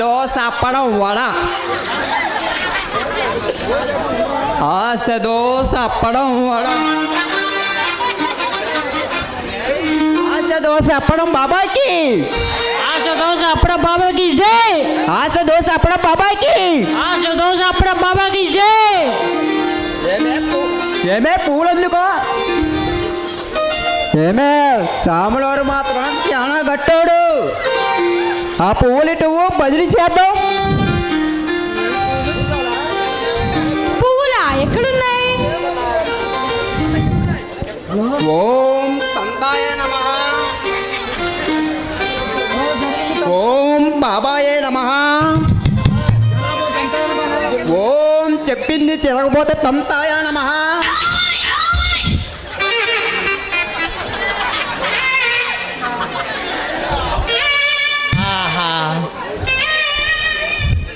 దోశ అప్పడం వడ ఆశ దోశ అప్పడం వడ ఆశ దోశ అప్పడం బాబాకి ఆశ దోశ అప్పుడ బాబాకి జై ఆశ దోశ అప్పడం బాబాకి ఆశ దోశ అప్పుడ బాబాకి జై ఏమే పూలు ఎందుకో ఏమే సాములవారు మాత్రం చాలా గట్టాడు ఆ పువ్వులు బదిలీ చేద్దాం. పువ్వులా? ఎక్కడున్నాయి? ఓం సంతాయ నమ. ఓం బాబాయే నమ. ఓం చెప్పింది తిరగపోతే తంతాయ నమ.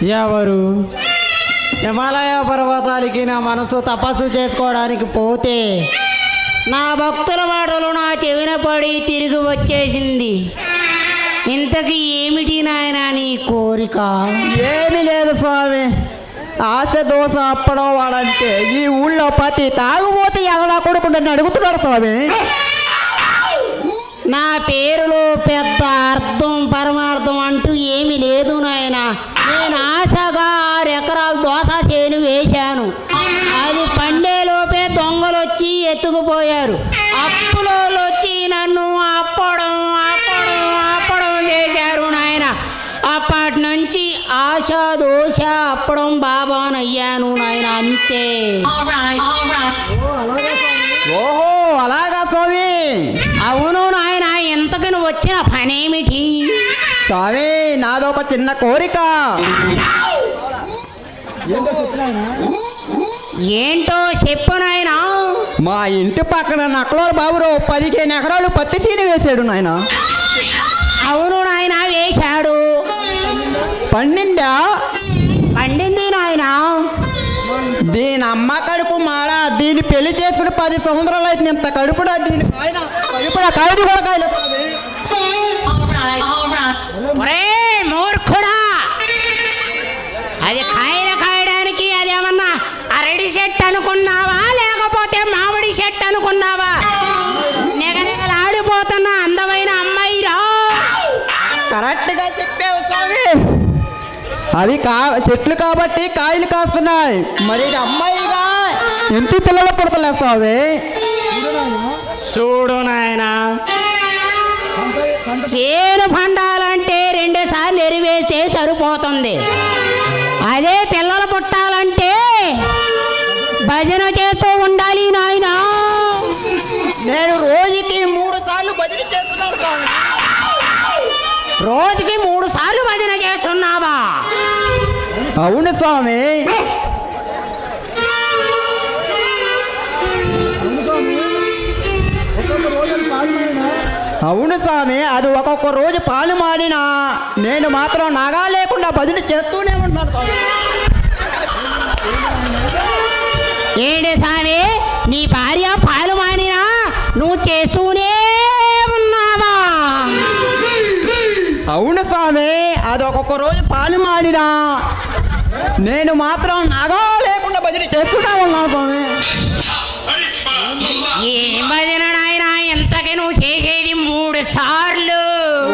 ఎవరు? హిమాలయ పర్వతాలకి నా మనసు తపస్సు చేసుకోవడానికి పోతే నా భక్తుల మాటలు నా చెవిన పడి తిరిగి వచ్చేసింది. ఇంతకీ ఏమిటి నాయన నీ కోరిక? ఏమీ లేదు స్వామి. ఆశ దోశ అప్పడం వాడంటే ఈ ఊళ్ళో ప్రతి తాగుబోతే ఎలా కొడుకు నన్ను అడుగుతున్నాడు స్వామి. నా పేరులో పెద్ద అర్థం పరమార్థం వేశాను. అది పండేలోపే దొంగలు వచ్చి ఎత్తుకుపోయారు. అప్పులో వచ్చి నన్ను అప్పడం అప్పడం అప్పడం చేశారు నాయన. అప్పటి నుంచి ఆశ దోశ అప్పడం బాబానయ్యాను నాయన అంతే. ఓహో అలాగా స్వామి. అవును నాయన ఇంతకు నువ్వు వచ్చిన పనేమిటి? స్వామి నాదొక చిన్న కోరిక. ఏంటో చెప్పు నాయన. మా ఇంటి పక్కన నక్కలోరు బాబురు పదిహేను ఎకరాలు పత్తి చీని వేసాడు నాయన. అవును నాయన వేశాడు. పండిందా? పండింది నాయన. దీని అమ్మ కడుపు మాడ దీన్ని పెళ్ళి చేసుకుని పది సంవత్సరాలు అయితే ఇంత కడుపుడా దీని? కడుపుడా కడుపు కూడా కాయలు. చెట్టు అనుకున్నావా లేకపోతే మామిడి చెట్టు అనుకున్నావా నెగనెగలాడిపోతున్న అందమైన అమ్మాయి రా కరెక్ట్గా చెప్పావు స్వామి. అవి కా చెట్లు కాబట్టి కాయలు కాస్తున్నాయి. మరి అమ్మాయిగా ఎంత పిల్లలు పుడతలే స్వామి? చూడు నాయన. చేను పండాలంటే రెండు సార్లు ఎరివేస్తే సరిపోతుంది. అదే భజన చేస్తూ ఉండాలి నాయన. నేను రోజుకి మూడు సార్లు బదిలీ చేస్తున్నాను రోజుకి మూడు సార్లు భజన చేస్తున్నావా? అవును స్వామి. అవును స్వామి అది ఒక్కొక్క రోజు పాలు మాడినా నేను మాత్రం నాగా లేకుండా బదిలీ చేస్తూనే స్వామి. నీ భార్య పాలు మానినా నువ్వు చేస్తూనే ఉన్నావా? అవును స్వామి అది ఒక్కొక్క రోజు పాలు మాడినా నేను మాత్రం నాగా లేకుండా బదిలీ చేస్తూనే ఉన్నాను స్వామి. ఏం భజన నాయనా ఇంతకి నువ్వు చేసేది మూడు సార్లు.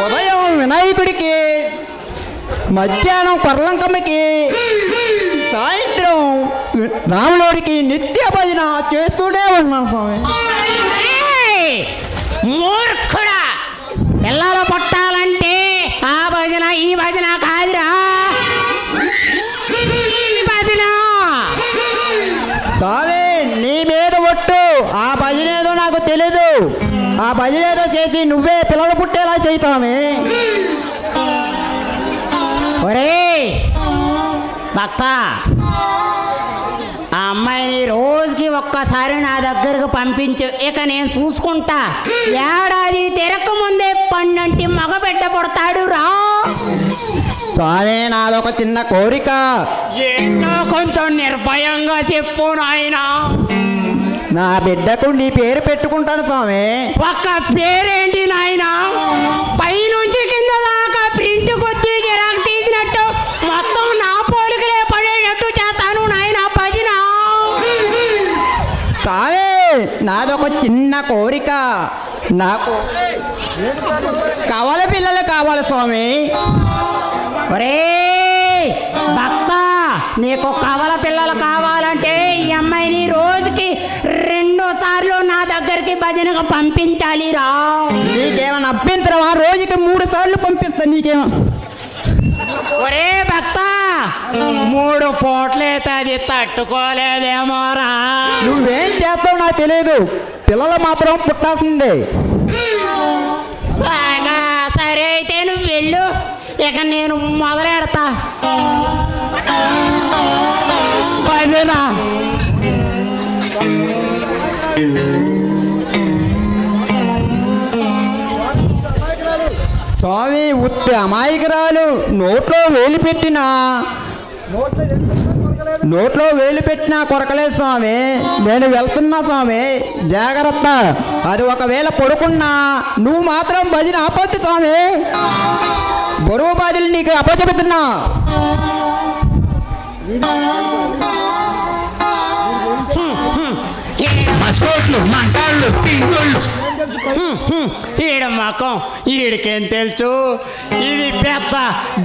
ఉదయం వినాయకుడికి మధ్యాహ్నం కొర్లంకమ్మకి సాయంత్రం రాములోడికి నిత్య భజన చేస్తూనే ఉన్నాను స్వామి! మూర్ఖుడా! పిల్లలు పుట్టాలంటే ఆ భజన ఈ భజన కాదురా. భజన! స్వామి నీ మీద ఒట్టు ఆ భజన ఏదో నాకు తెలీదు. ఆ భజన ఏదో చేసి నువ్వే పిల్లలు పుట్టేలా చేయి స్వామి. ఒరే భక్త! ఆ అమ్మాయిని రోజుకి ఒక్కసారి నా దగ్గరకు పంపించు. ఇక నేను చూసుకుంటా. ఏడాది తిరక ముందే పన్నంటి మగ బిడ్డ పుడతాడు రా. స్వామి నాదొక చిన్న కోరిక. ఏంటో కొంచెం నిర్భయంగా చెప్పు నాయనా. నా బిడ్డకు నీ పేరు పెట్టుకుంటాను స్వామి. ఒక్క పేరేంటి నాయనా? పైనుంచి నాదొక చిన్న కోరిక. నాకు కవల పిల్లలు కావాలి స్వామి. ఒరే భక్త నీకు కవల పిల్లలు కావాలంటే ఈ అమ్మాయిని రోజుకి రెండు సార్లు నా దగ్గరికి భజనకు పంపించాలి రా నీకేమైనా అభ్యంతరమా? రోజుకి మూడు సార్లు పంపిస్తా నీకేమో. మూడు పూట్లైతే అది తట్టుకోలేదేమోరా నువ్వేం చేస్తావు నాకు తెలియదు పిల్లలు మాత్రం పుట్టాల్సిందే. సరే అయితే నువ్వు వెళ్ళు. ఇక నేను మొదలెడతా. భజన స్వామి ఉత్తి అమాయకురాలు నోట్లో వేలు పెట్టినా. నోట్లో వేలు పెట్టినా కొరకలేదు స్వామి. నేను వెళ్తున్నా స్వామి. జాగ్రత్త. అది ఒకవేళ పడుకున్నా నువ్వు మాత్రం భజన ఆపొద్దు స్వామి. బరువు బాధలు నీకు అప్పచెబుతున్నా. మస్కోట్లు మంటాళ్ళు పింగోళ్ళు ఈడ మకం ఈడికేం తెలుసు? ఇది పెద్ద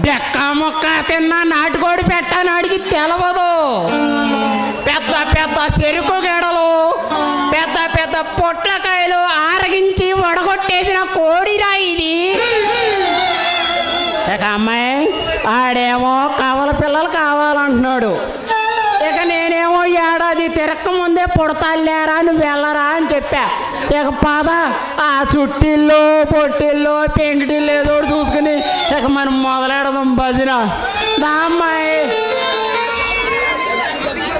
డెక్క మొక్క తిన్నా నాటుకోడి పెట్టని అడిగి తెలవదు. పెద్ద పెద్ద చెరుకు గడలు పెద్ద పెద్ద పొట్లకాయలు ఆరగించి వడగొట్టేసిన కోడిరా ఇది. ఇక అమ్మాయి ఆడేమో కవల పిల్లలు కావాలంటున్నాడు. ఏడాది తిరక్క ముందే పుడతాలేరా నువ్వు వెళ్ళరా అని చెప్పా. ఇక పద ఆ చుట్టిల్లో పొట్టిల్లో పెంకిటిల్లో ఏదో చూసుకుని ఇక మనం మొదలెడదాం భజన. దామ్మాయి